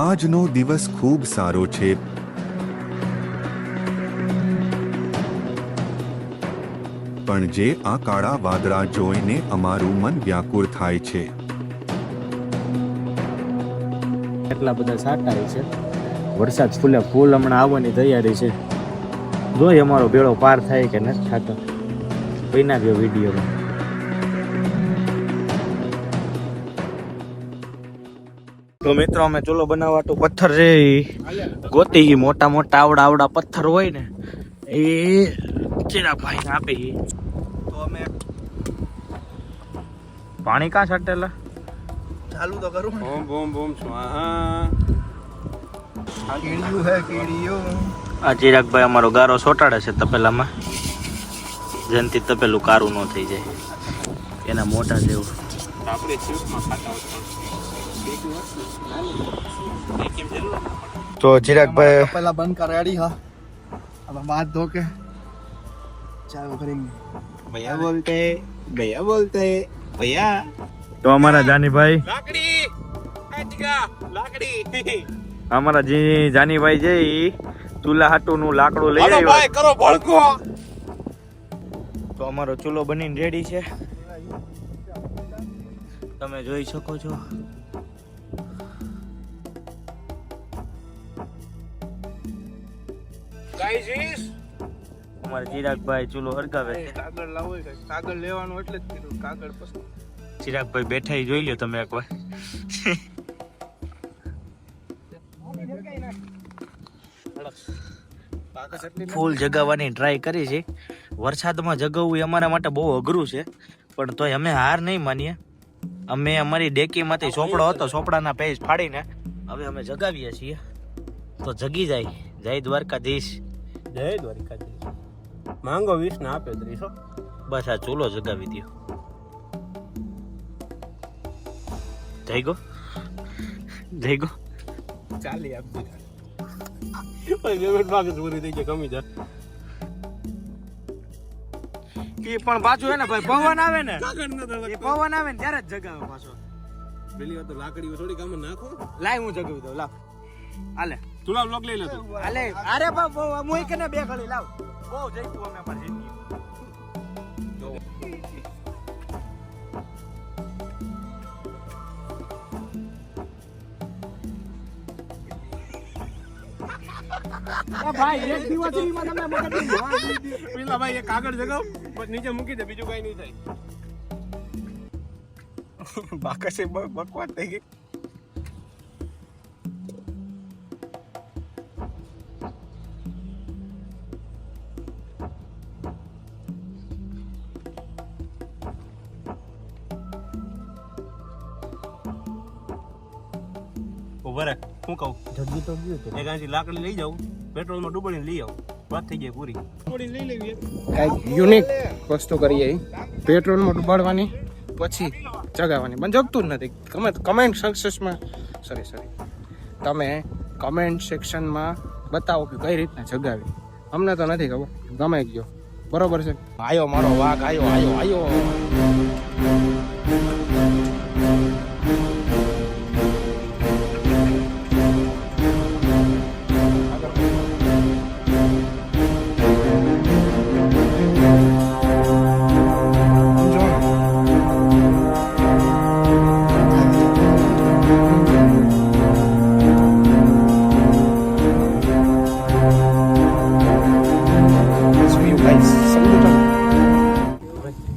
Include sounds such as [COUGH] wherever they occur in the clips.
આજનો દિવસ ખૂબ સારો છે. પણ જે આ કાળા વાદળા જોઈને અમારું મન વ્યાકુળ થાય છે. એટલા બધા સાટા છે. વરસાદ ફૂલે ફૂલ હમણાં આવવાની તૈયારી છે. જોઈ અમારો ભેળો પાર થાય કે નથી થતો. વિના ગયો વિડીયોમાં. તો મિત્રો અમે ચૂલો બનાવવા તો પથ્થર છે એ ગોતી મોટા મોટા આવડા આવડા પથ્થર હોય ને એ ચિરાગભાઈ ને આપે. તો અમે પાણી કાં છાટેલા ચાલુ તો કરું બોમ બોમ બોમ છું હા કીડિયું હે કીડિયું. આ ચિરાગભાઈ અમારો ગારો સોટાડે છે તપેલામાં. જેનથી તપેલું કારું ન થઈ જાય. એના મોટા જેવું. આપણે ચૂપમાં ખાતા હોય તો ચિરાગભાઈ પેલા બંધ કરાડી રેડી હા. હવે બાદ ધો કે ચાલો કરીને. ભૈયા બોલતે ભૈયા બોલતે ભૈયા. તો અમારા જાનીભાઈ લાકડી! લાકડી. અમારા જી જાનીભાઈ છે ઈ ચૂલા હાટુનું લાકડું લઈ આવ્યો ભાઈ કરો ભડકો. તો અમારો ચૂલો બનીને રેડી છે. તમે જોઈ શકો છો. અમારા ચિરાગભાઈ ચૂલો હરગાવે છે. કાગળ લાવો કાગળ લેવાનું એટલે જ કીધું કાગળ પછી ચિરાગભાઈ બેઠા જોઈ લ્યો તમે એકવાર. ફૂલ જગાવવાની ટ્રાય કરી છે. વરસાદમાં જગાવવું એ અમારા માટે બહુ અઘરું છે પણ તોય અમે હાર નહીં માનીએ. અમે અમારી ડેકીમાંથી ચોપડો હતો ચોપડાના પેજ ફાડીને હવે અમે જગાવીએ છીએ. તો જગી જાય. જય દ્વારકાધીશ. જય દ્વારિકાધીશ. માંગો વીસ ને આપે ત્રીસો બસ આ ચૂલો જગાવી દો જઈ ગો. જઈ ગો. ચાલી આપ દીધા. પેમેન્ટ માંગે પૂરી થઈ જાય કમી જા એ પણ પાછું હે ને ભાઈ પવન આવે ને. એ પવન આવે ને ત્યારે જ જગાવે પાછો. પેલી વાર તો લાકડી થોડી કામ નાખો. લાય હું જગાવી દઉં લાવ. હાલે. તુલા બ્લોક લઈ લેતો અલે અરે બાપ એક ને બે ગળી લાવ. બહુ જઈતું અમે પર ભાઈ એક દિવસ પેલા ભાઈ એક કાગળ જગાવ. પછી નીચે મૂકી દે બીજું કઈ નહીં થાય. બાકસે બકવાસ થઈ ગઈ. એક આંથી લાકડી લઈ જાઉં પેટ્રોલમાં ડૂબડીને લઈ આવું. વાત થઈ જાય પૂરી. ડૂબડીને લઈ લેવી કાંઈક યુનિક વસ્તુ કરીએ પેટ્રોલમાં ડૂબાડવાની પછી ચગાવવાની. પણ જગતું જ નથી. તમે કમેન્ટ સક્સેસમાં સોરી સોરી તમે કમેન્ટ સેક્શનમાં બતાવો કે કઈ રીતના જગાવી. અમને તો નથી ખબર. ગમે ગયો. બરોબર છે? આયો મારો વાઘ આયો આયો આયો.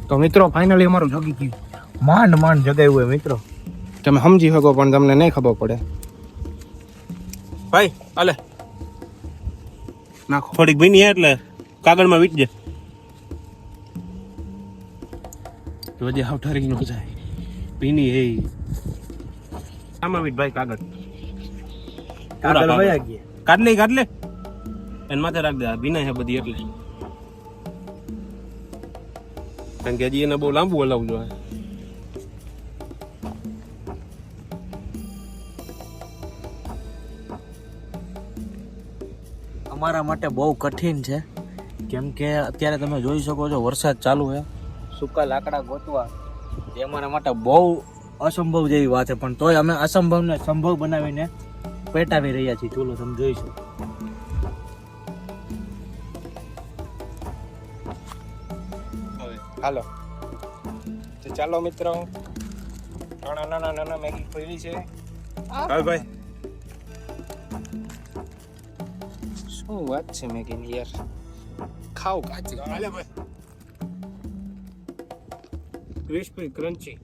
તો મિત્રો ફાઇનલી અમારું જગી ગયું. માંડ માંડ જગાવ્યું હોય મિત્રો. તમે સમજી શકો પણ તમને નહીં ખબર પડે. ભાઈ અલે નાખો. થોડીક ભીની હે એટલે કાગળમાં વીટજે જોજે હાવ ઠરી ન જાય. ભીની એ આમાં વીટ ભાઈ કાગળ. કાગળ ભાઈ આ ગયા. કાઢ લે કાઢ લે. એને માથે રાખ દે ભીના હે બધી એટલે. કારણ કે હજી એને બહુ લાંબુ હલાવવું જોઈએ. અમારા માટે બહુ કઠિન છે. કેમ કે અત્યારે તમે જોઈ શકો છો વરસાદ ચાલુ છે. સૂકા લાકડા ગોતવા, એ અમારા માટે બહુ અસંભવ જેવી વાત છે. પણ તોય અમે અસંભવને સંભવ બનાવીને પેટાવી રહ્યા છીએ. ચૂલો તમે જોઈશું હાલો. તો ચાલો મિત્રો. નાના નાના નાના મેગી ખોલી છે. હાલ ભાઈ. શું વાત છે મેગીની યાર? ખાવ કાચી. હાલે ભાઈ. Crispy crunchy.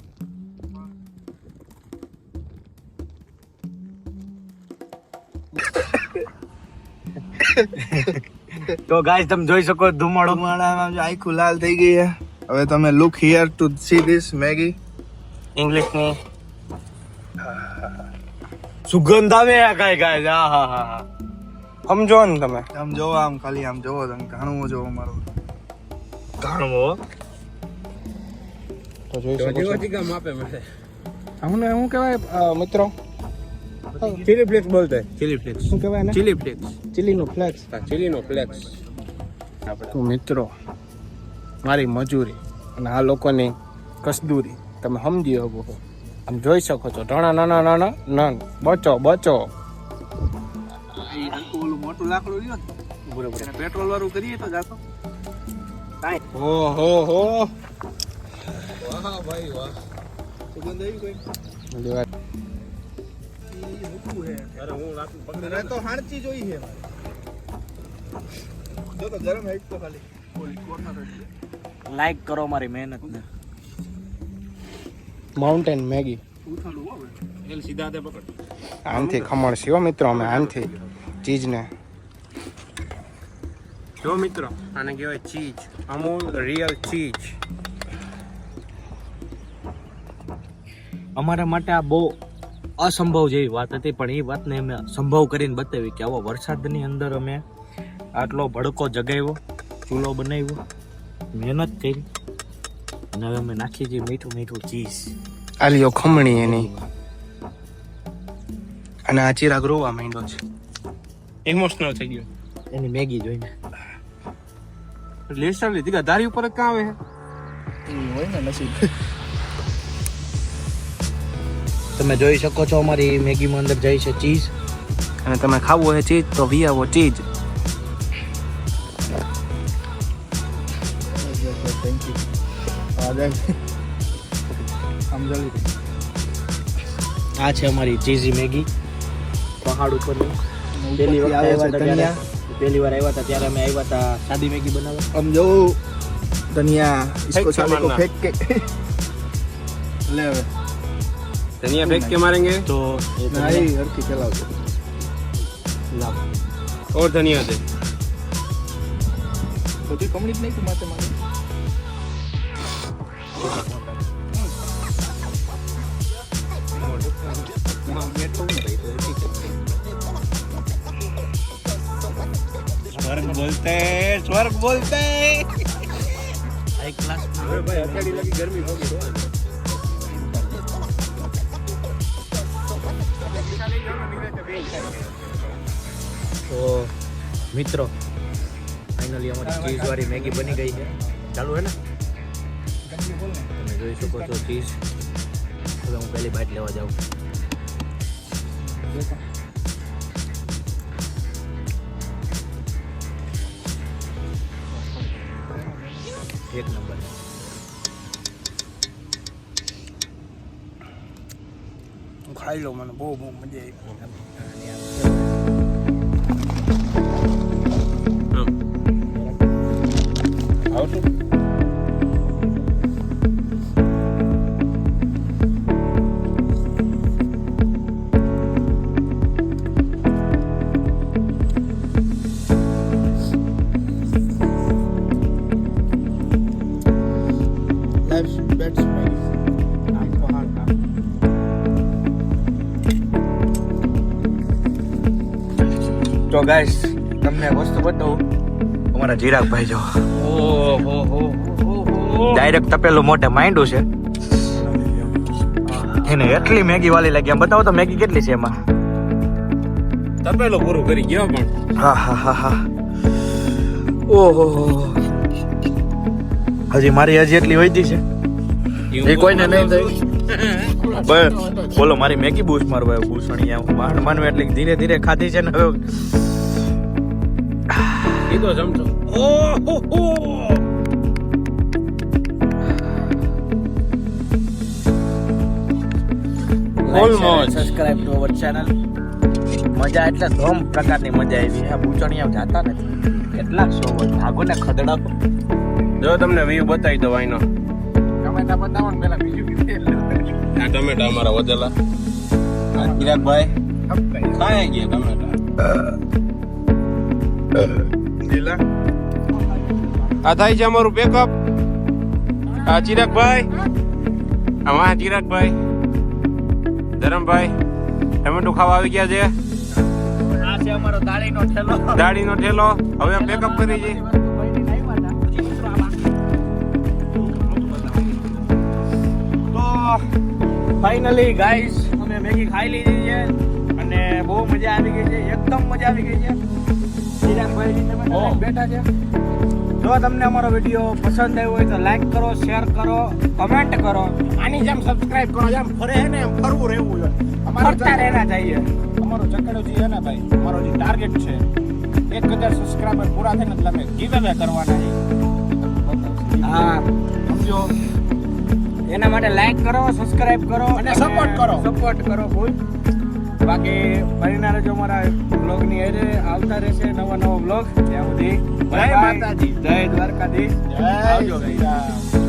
તો ગાઈસ તમે જોઈ શકો ધુમાડો. ધુમાડામાં આખું લાલ થઈ ગઈ છે. હવે તમે look here to see this Maggi ઇંગ્લિશની સુગંધ આવે આ ગાય ગાય હા હા હા હા. સમજો ને તમે. આમ જોવો આમ ખાલી આમ જોવો તમે ઘણું જોવો મારું. ઘણો તો જોઈ શકો છો. હજી માપે મળે આમને શું કહેવાય મિત્રો? ચીલી ફ્લેક્સ બોલતે ચીલી ફ્લેક્સ. શું કહેવાય ને ચીલી ફ્લેક્સ. ચીલીનો ફ્લેક્સ. હા ચીલીનો ફ્લેક્સ. તો મિત્રો મારી મજૂરી અને આ લોકોની કસદૂરી. તમે સમજી શકો આમ જોઈ શકો છો. નાના નાના નાના નાન બચો બચો. મોટું લાકડું લ્યો બરોબર. પેટ્રોલ વાળું કરીએ તો જાતો. હો હો હો. સુગંધ આવી કોઈ બધી વાત. મને તો હાણચી જોઈ છે. મારે. જો તો ગરમ હેડ તો ખાલી. ઓલી કોર્નર એટલે લાઈક કરો મારી મહેનત ને. માઉન્ટેન મેગી ઉઠાડું હો એલ સીધા હાથે પકડ. આનથી ખમણ છે મિત્રો અમે આનથી ચીજને. જો મિત્રો આને કહેવાય ચીજ. અમૂલ રિયલ ચીજ. અમારા માટે આ બહુ અસંભવ જેવી વાત હતી પણ એ વાતને અમે સંભવ કરીને બતાવી કે આવો વરસાદની અંદર અમે આટલો ભડકો જગાવ્યો ચૂલો બનાવ્યો. મહેનત કરી અને હવે અમે નાખી છીએ મીઠું મીઠું ચીઝ આલીઓ ખમણી એની. અને આ ચિરાગ રોવા માંડ્યો છે. ઇમોશનલ થઈ ગયો. એની મેગી જોઈને. લેસર લીધી ધારી ઉપર કાં આવે હોય ને નસીબ. તમે જોઈ શકો છો અમારી મેગીમાં અંદર જાય છે ચીઝ અને તમે ખાવું હોય ચીજ તો વી આવો ચીજ આ છે અમારી ચીઝી મેગી પહાડ ઉપરની પહેલી વખત આવે આવ્યા છે હતા ધનિયા ત્યારે પહેલી વાર આવ્યા હતા ત્યારે અમે આવ્યા હતા સાદી મેગી બનાવવા हम जो धनिया इसको फेंक के साले को मारना। फेंक के ले હવે ધનિયા ફેંક કે મારેંગે તો એ તમે નાઈ હરખી ચલાવજો લાવો. और धनिया दे બધી કમ્પ્લીટ નહીં તું માથે મારે સ્વર્ગ બોલતે સ્વર્ગ બોલતે. એક ક્લાસ ભાઈ લગી ગરમી તો મિત્રો ફાઇનલી અમારી ચીઝવાળી મેગી બની ગઈ છે. ચાલુ હે ને? તમે જોઈ શકો છો ચીઝ હવે હું પહેલી બાઇટ લેવા જાઉં એક નંબર ખાઈ લો મને બહુ બહુ મજા આવી. તો ગાઈસ તમને વસ્તુ બતાવું. અમારા જીરાગભાઈ જો. ડાયરેક્ટ તપેલું મોઢે માંડું છે. એને એટલી મેગી વાલી લાગી. એમ બતાવો તો મેગી કેટલી છે એમાં? તપેલો પૂરું કરી ગયો પણ. હા હા હા હા. ઓહો. હજી મારી હજી એટલી વધી છે. એ કોઈને નહીં થાય. [LAUGHS] બસ. બોલો મારી મેગી બૂસ મારવા આવ્યો ભૂસણી આમ માંડ માંડ એટલે ધીરે ધીરે ખાધી છે ને હવે. કીધો જમતો almost subscribe to our channel મજા એટલે ધોમ પ્રકારની મજા આવી. આ ભૂચણીયા જાતા નથી. કેટલાક શો હોય. ભાગો ને જો તમને વ્યૂ બતાવી દો આઈનો. ટમેટા બતાવો ને પેલા બીજું આ ટમેટા અમારા વધેલા આ કિરાકભાઈ કાંઈ ગયા ટમેટા? આ થાય છે અમારું પેકઅપ આ ચિરાગભાઈ. હા ચિરાગભાઈ. ધરમભાઈ ટમેટું ખાવા આવી ગયા છે. દાડીનો ઠેલો. હવે પેકઅપ કરી છે? તો ફાઇનલી ગાઈસ અમે મેગી ખાઈ લીધી છે અને બહુ મજા આવી ગઈ છે એકદમ મજા આવી ગઈ છે. ચિરાગભાઈ તમે બેઠા છે. જો તમને અમારો વીડિયો પસંદ આવ્યો હોય તો લાઈક કરો શેર કરો કમેન્ટ કરો. આની જેમ સબસ્ક્રાઇબ કરો જેમ ફરે ને એમ ફરવું રહેવું જોઈએ અમારે રહેના જઈએ. અમારો ચકેડો જે છે ને ભાઈ અમારો જે ટાર્ગેટ છે. એક હજાર સબસ્ક્રાઇબર પૂરા થઈને એટલે અમે ગીવ કરવાના છે. હા. સમજો? એના માટે લાઈક કરો સબસ્ક્રાઇબ કરો અને સપોર્ટ કરો. સપોર્ટ કરો ફૂલ બાકી ફરીના રહેજો અમારા બ્લોગની હારે. આવતા રહેશે નવા નવા બ્લોગ ત્યાં સુધી જય માતાજી. જય દ્વારકાધીશ. આવજો. રામ.